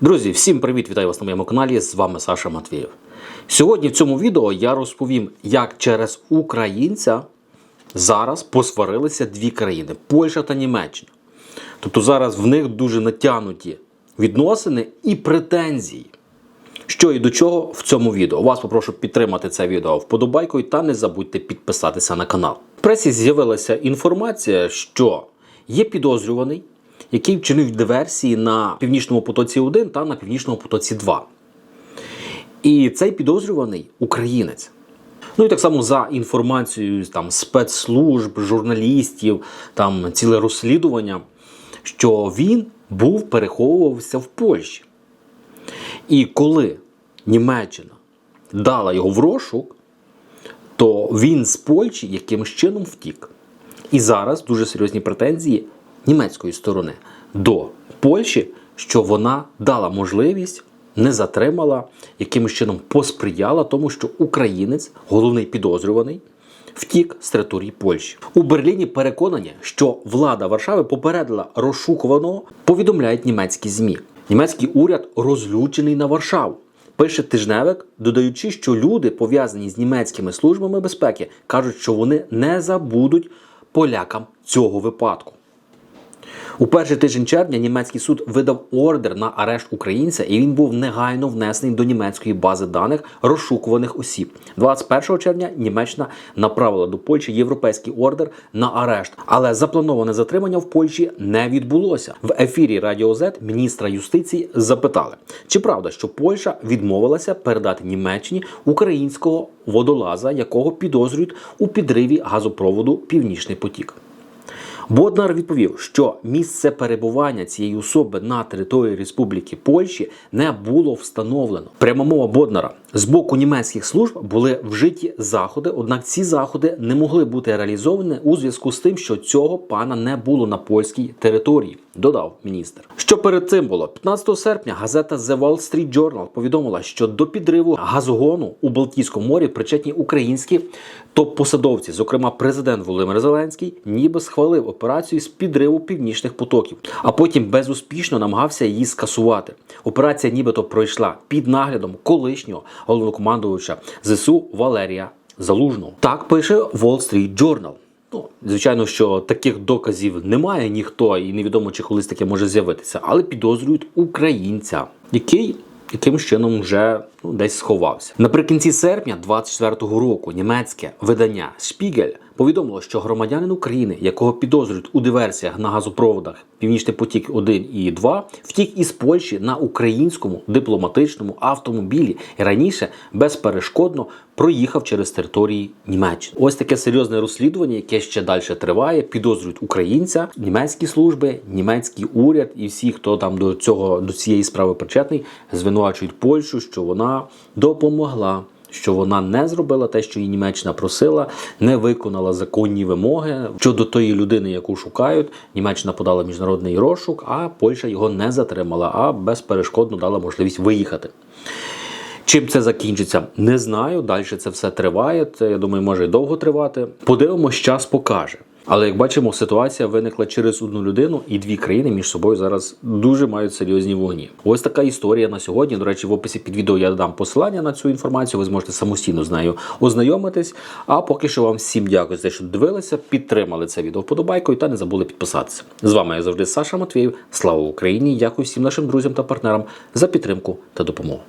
Друзі, всім привіт! Вітаю вас на моєму каналі. З вами Саша Матвієв. Сьогодні в цьому відео я розповім, як через українця зараз посварилися дві країни Польща та Німеччина. Тобто зараз в них дуже натягнуті відносини і претензії. Що і до чого в цьому відео. Вас попрошу підтримати це відео вподобайкою та не забудьте підписатися на канал. В пресі з'явилася інформація, що є підозрюваний, який вчинив диверсії на північному потоці 1 та на північному потоці 2. І цей підозрюваний українець. Ну і так само за інформацією там, спецслужб, журналістів, там ціле розслідування, що він був переховувався в Польщі. І коли Німеччина дала його в розшук, то він з Польщі якимось чином втік. І зараз дуже серйозні претензії німецької сторони до Польщі, що вона дала можливість, не затримала, якимось чином посприяла тому, що українець, головний підозрюваний, втік з території Польщі. У Берліні переконані, що влада Варшави попередила розшукуваного, повідомляють німецькі ЗМІ. Німецький уряд розлючений на Варшаву. Пише тижневик, додаючи, що люди, пов'язані з німецькими службами безпеки, кажуть, що вони не забудуть полякам цього випадку. У перший тиждень червня німецький суд видав ордер на арешт українця, і він був негайно внесений до німецької бази даних розшукуваних осіб. 21 червня Німеччина направила до Польщі європейський ордер на арешт, але заплановане затримання в Польщі не відбулося. В ефірі Радіо Z міністра юстиції запитали, чи правда, що Польща відмовилася передати Німеччині українського водолаза, якого підозрюють у підриві газопроводу Північний потік. Боднар відповів, що місце перебування цієї особи на території Республіки Польщі не було встановлено. Пряма мова Боднара з боку німецьких служб були вжиті заходи, однак ці заходи не могли бути реалізовані у зв'язку з тим, що цього пана не було на польській території. Додав міністр. Що перед цим було 15 серпня газета The Wall Street Journal повідомила, що до підриву газогону у Балтійському морі причетні українські топ-посадовці, зокрема президент Володимир Зеленський, ніби схвалив операцію з підриву північних потоків, а потім безуспішно намагався її скасувати. Операція, нібито пройшла під наглядом колишнього головнокомандувача ЗСУ Валерія Залужного. Так пише Wall Street Journal. Ну, звичайно, що таких доказів немає ніхто, і невідомо, чи колись таке може з'явитися, але підозрюють українця, який яким чином вже ну, десь сховався. Наприкінці серпня 24-го року німецьке видання Шпігель повідомило, що громадянин України, якого підозрюють у диверсіях на газопроводах Північний потік 1 і 2, втік із Польщі на українському дипломатичному автомобілі і раніше безперешкодно проїхав через території Німеччини. Ось таке серйозне розслідування, яке ще далі триває. Підозрюють українця, німецькі служби, німецький уряд і всі, хто там до цього до цієї справи причетний, звинувачують Польщу, що вона допомогла. Що вона не зробила те, що її Німеччина просила, не виконала законні вимоги щодо тої людини, яку шукають. Німеччина подала міжнародний розшук, а Польща його не затримала, а безперешкодно дала можливість виїхати. Чим це закінчиться, не знаю. Далі це все триває. Це я думаю, може і довго тривати. Подивимось, час покаже. Але як бачимо, ситуація виникла через одну людину, і дві країни між собою зараз дуже мають серйозні вогні. Ось така історія на сьогодні. До речі, в описі під відео я дам посилання на цю інформацію. Ви зможете самостійно з нею ознайомитись. А поки що вам всім дякую за те, що дивилися, підтримали це відео вподобайкою та не забули підписатися. З вами я завжди Саша Матвієв. Слава Україні! Дякую всім нашим друзям та партнерам за підтримку та допомогу.